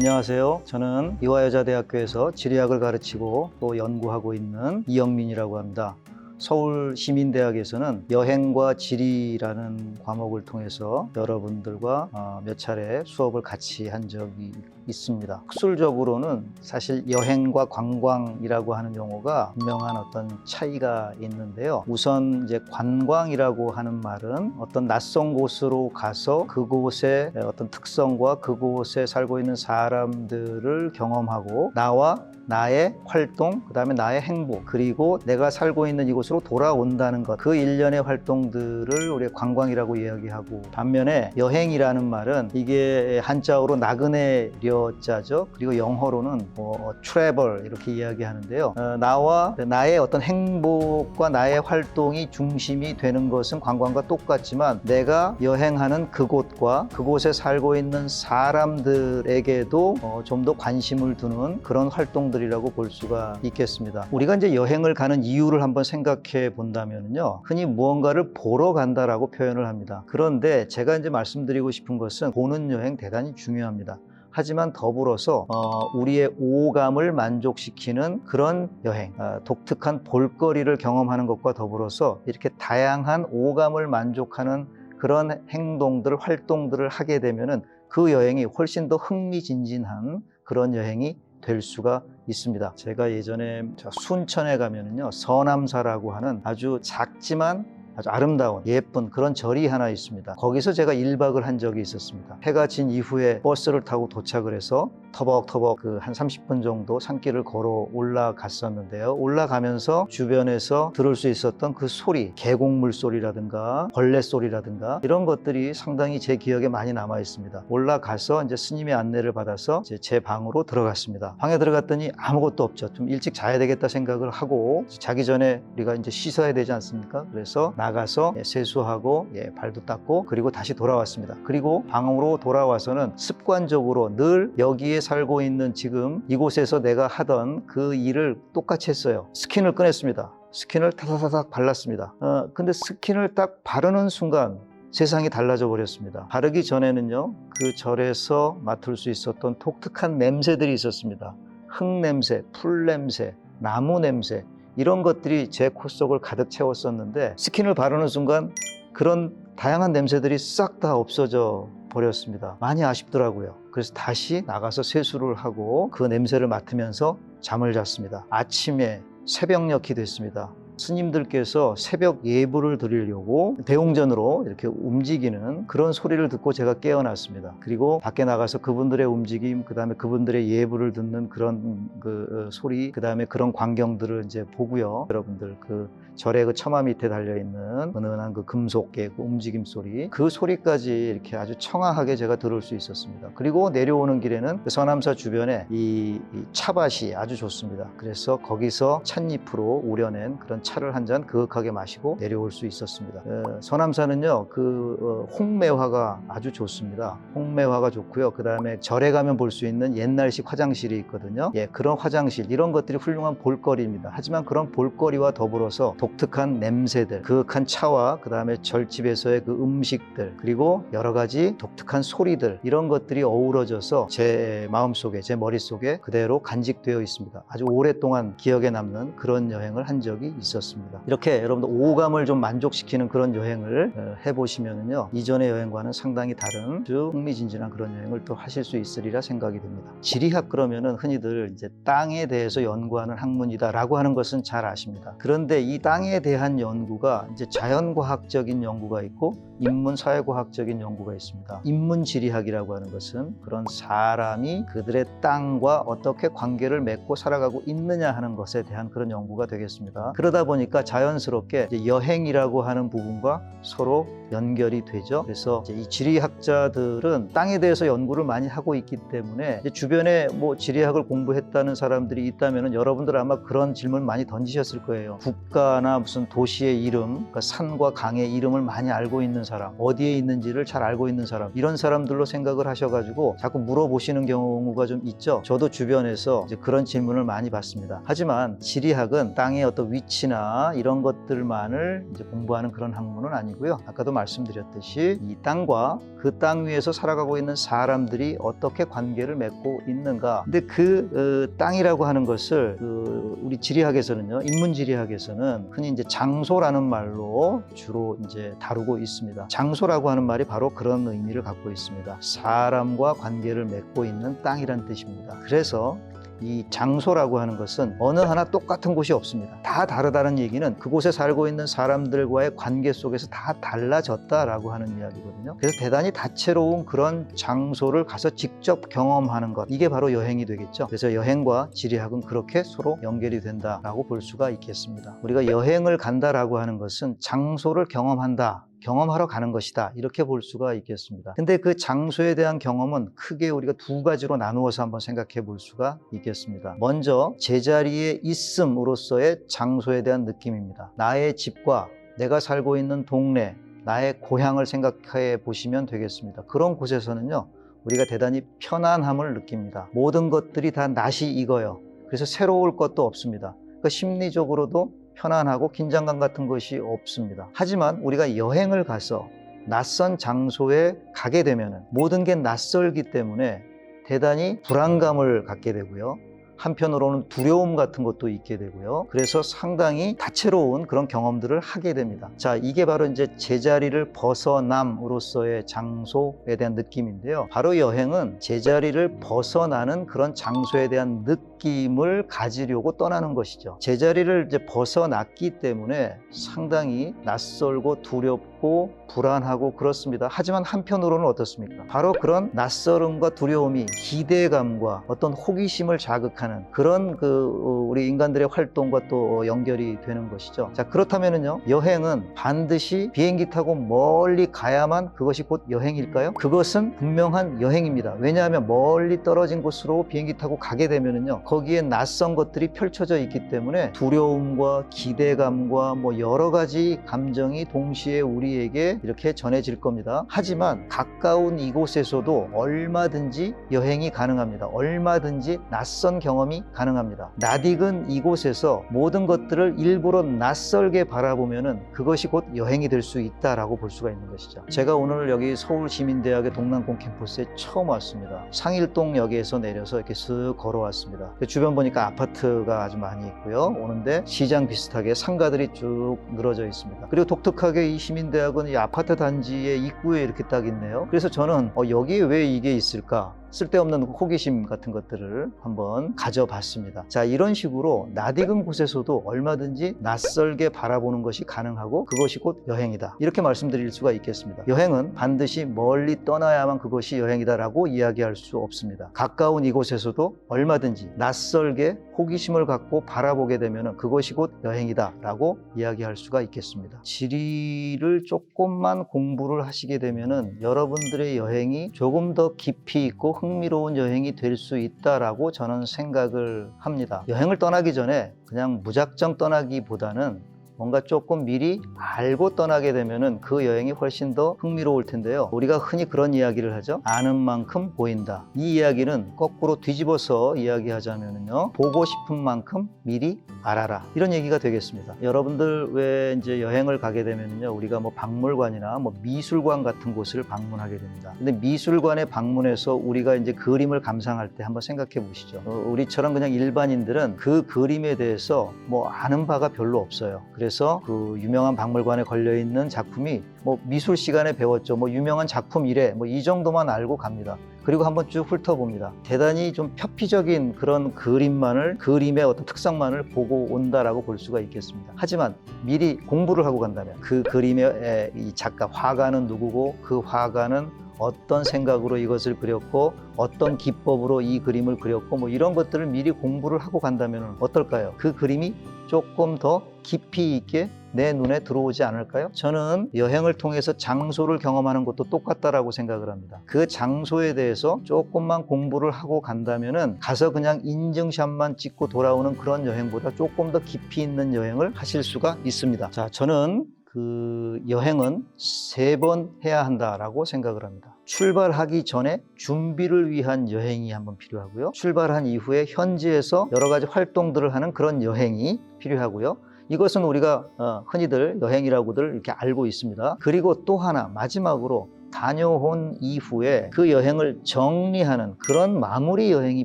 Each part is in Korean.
안녕하세요. 저는 이화여자대학교에서 지리학을 가르치고 또 연구하고 있는 이영민이라고 합니다. 서울 시민대학에서는 여행과 지리라는 과목을 통해서 여러분들과 어, 몇 차례 수업을 같이 한 적이 있습니다. 학술적으로는 사실 여행과 관광이라고 하는 용어가 분명한 어떤 차이가 있는데요. 우선 이제 관광이라고 하는 말은 어떤 낯선 곳으로 가서 그곳의 어떤 특성과 그곳에 살고 있는 사람들을 경험하고 나와 나의 활동, 그 다음에 나의 행복, 그리고 내가 살고 있는 이곳으로 돌아온다는 것. 그 일련의 활동들을 우리가 관광이라고 이야기하고, 반면에 여행이라는 말은 이게 한자어로 나그네 려자죠. 그리고 영어로는 뭐 travel 이렇게 이야기하는데요. 어, 나와 나의 어떤 행복과 나의 활동이 중심이 되는 것은 관광과 똑같지만 내가 여행하는 그곳과 그곳에 살고 있는 사람들에게도 어, 좀더 관심을 두는 그런 활동 들이라고 볼 수가 있겠습니다. 우리가 이제 여행을 가는 이유를 한번 생각해 본다면요. 흔히 무언가를 보러 간다라고 표현을 합니다. 그런데 제가 이제 말씀드리고 싶은 것은 보는 여행 대단히 중요합니다. 하지만 더불어서 어, 우리의 오감을 만족시키는 그런 여행, 어, 독특한 볼거리를 경험하는 것과 더불어서 이렇게 다양한 오감을 만족하는 그런 행동들, 활동들을 하게 되면은 그 여행이 훨씬 더 흥미진진한 그런 여행이 될 수가 있습니다. 제가 예전에 저 순천에 가면은요, 서남사라고 하는 아주 작지만 아주 아름다운 예쁜 그런 절이 하나 있습니다. 거기서 제가 1박을 한 적이 있었습니다. 해가 진 이후에 버스를 타고 도착을 해서 터벅터벅 그 한 30분 정도 산길을 걸어 올라갔었는데요. 올라가면서 주변에서 들을 수 있었던 그 소리, 계곡물 소리라든가 벌레 소리라든가 이런 것들이 상당히 제 기억에 많이 남아 있습니다. 올라가서 이제 스님의 안내를 받아서 제 방으로 들어갔습니다. 방에 들어갔더니 아무것도 없죠. 좀 일찍 자야 되겠다 생각을 하고 자기 전에 우리가 이제 씻어야 되지 않습니까? 그래서 나가서 예, 세수하고 예, 발도 닦고 그리고 다시 돌아왔습니다. 그리고 방으로 돌아와서는 습관적으로 늘 여기에 살고 있는 지금 이곳에서 내가 하던 그 일을 똑같이 했어요. 스킨을 꺼냈습니다. 스킨을 타다다닥 발랐습니다. 어, 근데 스킨을 딱 바르는 순간 세상이 달라져 버렸습니다. 바르기 전에는요, 그 절에서 맡을 수 있었던 독특한 냄새들이 있었습니다. 흙 냄새, 풀 냄새, 나무 냄새, 이런 것들이 제 코 속을 가득 채웠었는데 스킨을 바르는 순간 그런 다양한 냄새들이 싹 다 없어져 버렸습니다. 많이 아쉽더라고요. 그래서 다시 나가서 세수를 하고 그 냄새를 맡으면서 잠을 잤습니다. 아침에 새벽녘이 됐습니다. 스님들께서 새벽 예불을 드리려고 대웅전으로 이렇게 움직이는 그런 소리를 듣고 제가 깨어났습니다. 그리고 밖에 나가서 그분들의 움직임, 그 다음에 그분들의 예불을 듣는 그런 그 어, 소리, 그 다음에 그런 광경들을 이제 보고요. 여러분들 그 절의 그 처마 밑에 달려 있는 은은한 그 금속계 그 움직임 소리, 그 소리까지 이렇게 아주 청아하게 제가 들을 수 있었습니다. 그리고 내려오는 길에는 그 서남사 주변에 이, 이 차밭이 아주 좋습니다. 그래서 거기서 찻잎으로 우려낸 그런 차를 한 잔 그윽하게 마시고 내려올 수 있었습니다. 어, 서남사는요, 그 어, 홍매화가 아주 좋습니다. 홍매화가 좋고요. 그 다음에 절에 가면 볼 수 있는 옛날식 화장실이 있거든요. 예, 그런 화장실 이런 것들이 훌륭한 볼거리입니다. 하지만 그런 볼거리와 더불어서 독특한 냄새들, 그윽한 차와 그 다음에 절집에서의 그 음식들 그리고 여러 가지 독특한 소리들 이런 것들이 어우러져서 제 마음속에 제 머릿속에 그대로 간직되어 있습니다. 아주 오랫동안 기억에 남는 그런 여행을 한 적이 있었습니다. 이렇게 여러분들 오감을 좀 만족시키는 그런 여행을 어, 해보시면은요 이전의 여행과는 상당히 다른 아주 흥미진진한 그런 여행을 또 하실 수 있으리라 생각이 됩니다. 지리학 그러면은 흔히들 이제 땅에 대해서 연구하는 학문이다라고 하는 것은 잘 아십니다. 그런데 이 땅에 대한 연구가 이제 자연과학적인 연구가 있고 인문 사회과학적인 연구가 있습니다. 인문 지리학이라고 하는 것은 그런 사람이 그들의 땅과 어떻게 관계를 맺고 살아가고 있느냐 하는 것에 대한 그런 연구가 되겠습니다. 그러다 보니까 자연스럽게 여행이라고 하는 부분과 서로 연결이 되죠. 그래서 이 지리학자들은 땅에 대해서 연구를 많이 하고 있기 때문에 주변에 뭐 지리학을 공부했다는 사람들이 있다면 여러분들 아마 그런 질문 많이 던지셨을 거예요. 국가나 무슨 도시의 이름, 그러니까 산과 강의 이름을 많이 알고 있는 사람, 어디에 있는지를 잘 알고 있는 사람, 이런 사람들로 생각을 하셔가지고 자꾸 물어보시는 경우가 좀 있죠. 저도 주변에서 그런 질문을 많이 받습니다. 하지만 지리학은 땅의 어떤 위치 나 날씨나 이런 것들만을 이제 공부하는 그런 학문은 아니고요. 아까도 말씀드렸듯이 이 땅과 그 땅 위에서 살아가고 있는 사람들이 어떻게 관계를 맺고 있는가. 근데 그 어, 땅이라고 하는 것을 그 우리 지리학에서는요, 인문 지리학에서는 흔히 이제 장소라는 말로 주로 이제 다루고 있습니다. 장소라고 하는 말이 바로 그런 의미를 갖고 있습니다. 사람과 관계를 맺고 있는 땅이란 뜻입니다. 그래서 이 장소라고 하는 것은 어느 하나 똑같은 곳이 없습니다. 다 다르다는 얘기는 그곳에 살고 있는 사람들과의 관계 속에서 다 달라졌다라고 하는 이야기거든요. 그래서 대단히 다채로운 그런 장소를 가서 직접 경험하는 것. 이게 바로 여행이 되겠죠. 그래서 여행과 지리학은 그렇게 서로 연결이 된다라고 볼 수가 있겠습니다. 우리가 여행을 간다라고 하는 것은 장소를 경험한다. 경험하러 가는 것이다. 이렇게 볼 수가 있겠습니다. 근데 그 장소에 대한 경험은 크게 우리가 두 가지로 나누어서 한번 생각해 볼 수가 있겠습니다. 먼저 제자리에 있음으로써의 장소에 대한 느낌입니다. 나의 집과 내가 살고 있는 동네, 나의 고향을 생각해 보시면 되겠습니다. 그런 곳에서는요, 우리가 대단히 편안함을 느낍니다. 모든 것들이 다 낯이 익어요. 그래서 새로울 것도 없습니다. 그 심리적으로도 편안하고 긴장감 같은 것이 없습니다. 하지만 우리가 여행을 가서 낯선 장소에 가게 되면 모든 게 낯설기 때문에 대단히 불안감을 갖게 되고요. 한편으로는 두려움 같은 것도 있게 되고요. 그래서 상당히 다채로운 그런 경험들을 하게 됩니다. 자, 이게 바로 이제 제자리를 벗어남으로서의 장소에 대한 느낌인데요. 바로 여행은 제자리를 벗어나는 그런 장소에 대한 느낌을 가지려고 떠나는 것이죠. 제자리를 이제 벗어났기 때문에 상당히 낯설고 두렵고 불안하고 그렇습니다. 하지만 한편으로는 어떻습니까? 바로 그런 낯설음과 두려움이 기대감과 어떤 호기심을 자극하는 그런 그 어, 우리 인간들의 활동과 또 연결이 되는 것이죠. 자, 그렇다면은요. 여행은 반드시 비행기 타고 멀리 가야만 그것이 곧 여행일까요? 그것은 분명한 여행입니다. 왜냐하면 멀리 떨어진 곳으로 비행기 타고 가게 되면은요. 거기에 낯선 것들이 펼쳐져 있기 때문에 두려움과 기대감과 뭐 여러 가지 감정이 동시에 우리 에게 이렇게 전해질 겁니다. 하지만 가까운 이곳에서도 얼마든지 여행이 가능합니다. 얼마든지 낯선 경험이 가능합니다. 낯익은 이곳에서 모든 것들을 일부러 낯설게 바라보면은 그것이 곧 여행이 될 수 있다라고 볼 수가 있는 것이죠. 제가 오늘 여기 서울시민대학의 동남공 캠퍼스에 처음 왔습니다. 상일동역에서 내려서 이렇게 쓱 걸어왔습니다. 그 주변 보니까 아파트가 아주 많이 있고요. 오는데 시장 비슷하게 상가들이 쭉 늘어져 있습니다. 그리고 독특하게 이 시민대 학은 이 아파트 단지의 입구에 이렇게 딱 있네요. 그래서 저는 어, 여기에 왜 이게 있을까? 쓸데없는 호기심 같은 것들을 한번 가져봤습니다. 자, 이런 식으로 낯익은 곳에서도 얼마든지 낯설게 바라보는 것이 가능하고 그것이 곧 여행이다. 이렇게 말씀드릴 수가 있겠습니다. 여행은 반드시 멀리 떠나야만 그것이 여행이다라고 이야기할 수 없습니다. 가까운 이곳에서도 얼마든지 낯설게 호기심을 갖고 바라보게 되면 그것이 곧 여행이다라고 이야기할 수가 있겠습니다. 지리를 조금만 공부를 하시게 되면은 여러분들의 여행이 조금 더 깊이 있고 흥미로운 여행이 될 수 있다라고 저는 생각을 합니다. 여행을 떠나기 전에 그냥 무작정 떠나기보다는 뭔가 조금 미리 알고 떠나게 되면은 그 여행이 훨씬 더 흥미로울 텐데요. 우리가 흔히 그런 이야기를 하죠. 아는 만큼 보인다. 이 이야기는 거꾸로 뒤집어서 이야기하자면요. 보고 싶은 만큼 미리 알아라. 이런 얘기가 되겠습니다. 여러분들 왜 이제 여행을 가게 되면요. 우리가 뭐 박물관이나 뭐 미술관 같은 곳을 방문하게 됩니다. 근데 미술관에 방문해서 우리가 이제 그림을 감상할 때 한번 생각해 보시죠. 어, 우리처럼 그냥 일반인들은 그 그림에 대해서 뭐 아는 바가 별로 없어요. 그래서 그 유명한 박물관에 걸려 있는 작품이 뭐 미술 시간에 배웠죠. 뭐 유명한 작품 이래 뭐 이 정도만 알고 갑니다. 그리고 한번 쭉 훑어봅니다. 대단히 좀 표피적인 그런 그림만을 그림의 어떤 특성만을 보고 온다라고 볼 수가 있겠습니다. 하지만 미리 공부를 하고 간다면 그 그림의 에, 이 작가 화가는 누구고 그 화가는 어떤 생각으로 이것을 그렸고 어떤 기법으로 이 그림을 그렸고 뭐 이런 것들을 미리 공부를 하고 간다면 어떨까요? 그 그림이 조금 더 깊이 있게 내 눈에 들어오지 않을까요? 저는 여행을 통해서 장소를 경험하는 것도 똑같다라고 생각을 합니다. 그 장소에 대해서 조금만 공부를 하고 간다면은 가서 그냥 인증샷만 찍고 돌아오는 그런 여행보다 조금 더 깊이 있는 여행을 하실 수가 있습니다. 자, 저는 그 여행은 세 번 해야 한다라고 생각을 합니다. 출발하기 전에 준비를 위한 여행이 한번 필요하고요. 출발한 이후에 현지에서 여러 가지 활동들을 하는 그런 여행이 필요하고요. 이것은 우리가 어, 흔히들 여행이라고들 이렇게 알고 있습니다. 그리고 또 하나 마지막으로 다녀온 이후에 그 여행을 정리하는 그런 마무리 여행이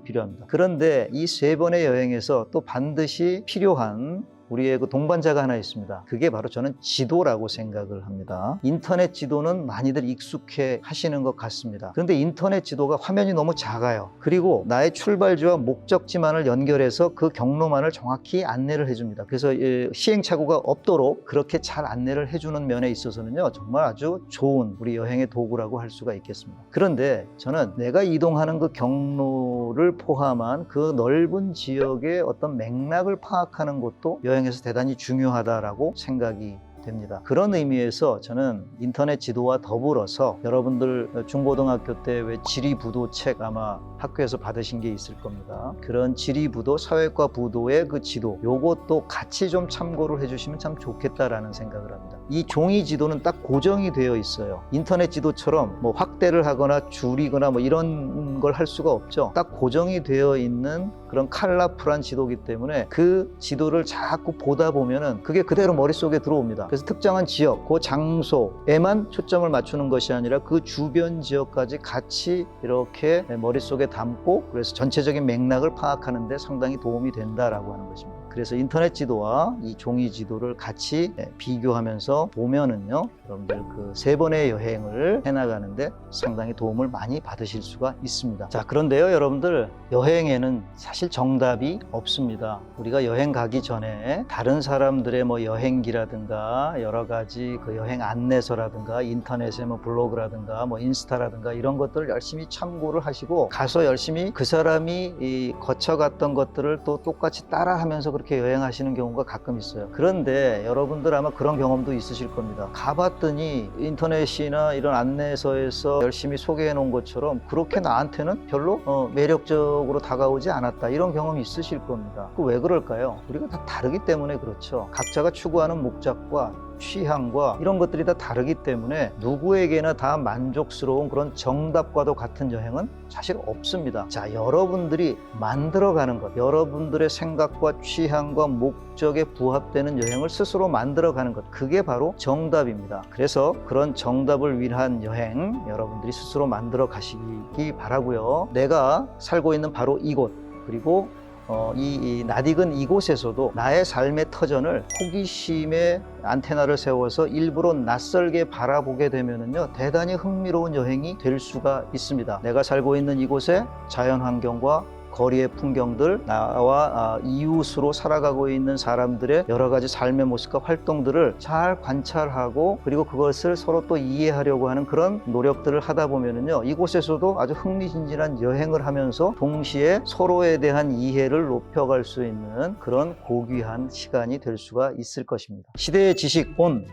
필요합니다. 그런데 이 세 번의 여행에서 또 반드시 필요한 우리의 그 동반자가 하나 있습니다. 그게 바로 저는 지도라고 생각을 합니다. 인터넷 지도는 많이들 익숙해 하시는 것 같습니다. 그런데 인터넷 지도가 화면이 너무 작아요. 그리고 나의 출발지와 목적지만을 연결해서 그 경로만을 정확히 안내를 해줍니다. 그래서 이 시행착오가 없도록 그렇게 잘 안내를 해주는 면에 있어서는요, 정말 아주 좋은 우리 여행의 도구라고 할 수가 있겠습니다. 그런데 저는 내가 이동하는 그 경로를 포함한 그 넓은 지역의 어떤 맥락을 파악하는 것도 여행 에서 대단히 중요하다라고 생각이 됩니다. 그런 의미에서 저는 인터넷 지도와 더불어서 여러분들 중고등학교 때 왜 지리부도 책 아마 학교에서 받으신 게 있을 겁니다. 그런 지리부도 사회과 부도의 그 지도 요것도 같이 좀 참고를 해주시면 참 좋겠다라는 생각을 합니다. 이 종이 지도는 딱 고정이 되어 있어요. 인터넷 지도처럼 뭐 확대를 하거나 줄이거나 뭐 이런 걸 할 수가 없죠. 딱 고정이 되어 있는 그런 컬러풀한 지도기 때문에 그 지도를 자꾸 보다 보면은 그게 그대로 머릿속에 들어옵니다. 그래서 특정한 지역, 그 장소에만 초점을 맞추는 것이 아니라 그 주변 지역까지 같이 이렇게 머릿속에 담고 그래서 전체적인 맥락을 파악하는 데 상당히 도움이 된다라고 하는 것입니다. 그래서 인터넷 지도와 이 종이 지도를 같이 네, 비교하면서 보면은요, 여러분들 그 세 번의 여행을 해나가는데 상당히 도움을 많이 받으실 수가 있습니다. 자, 그런데요, 여러분들 여행에는 사실 정답이 없습니다. 우리가 여행 가기 전에 다른 사람들의 뭐 여행기라든가 여러 가지 그 여행 안내서라든가 인터넷에 뭐 블로그라든가 뭐 인스타라든가 이런 것들을 열심히 참고를 하시고 가서 열심히 그 사람이 이 거쳐갔던 것들을 또 똑같이 따라하면서 그렇게 여행하시는 경우가 가끔 있어요. 그런데 여러분들 아마 그런 경험도 있으실 겁니다. 가봤더니 인터넷이나 이런 안내서에서 열심히 소개해 놓은 것처럼 그렇게 나한테는 별로 어, 매력적으로 다가오지 않았다. 이런 경험이 있으실 겁니다. 그 왜 그럴까요? 우리가 다 다르기 때문에 그렇죠. 각자가 추구하는 목적과 취향과 이런 것들이 다 다르기 때문에 누구에게나 다 만족스러운 그런 정답과도 같은 여행은 사실 없습니다. 자, 여러분들이 만들어가는 것, 여러분들의 생각과 취향과 목적에 부합되는 여행을 스스로 만들어가는 것, 그게 바로 정답입니다. 그래서 그런 정답을 위한 여행 여러분들이 스스로 만들어 가시기 바라고요. 내가 살고 있는 바로 이곳 그리고 어, 이, 이 낯익은 이곳에서도 나의 삶의 터전을 호기심의 안테나를 세워서 일부러 낯설게 바라보게 되면은요 대단히 흥미로운 여행이 될 수가 있습니다. 내가 살고 있는 이곳의 자연 환경과 거리의 풍경들, 나와 아, 이웃으로 살아가고 있는 사람들의 여러 가지 삶의 모습과 활동들을 잘 관찰하고 그리고 그것을 서로 또 이해하려고 하는 그런 노력들을 하다 보면은요 이곳에서도 아주 흥미진진한 여행을 하면서 동시에 서로에 대한 이해를 높여갈 수 있는 그런 고귀한 시간이 될 수가 있을 것입니다. 시대의 지식 온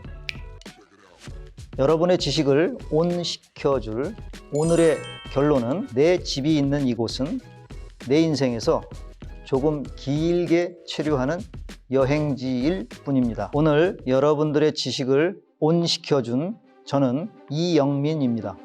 여러분의 지식을 온시켜줄 오늘의 결론은 내 집이 있는 이곳은 내 인생에서 조금 길게 체류하는 여행지일 뿐입니다. 오늘 여러분들의 지식을 온시켜준 저는 이영민입니다.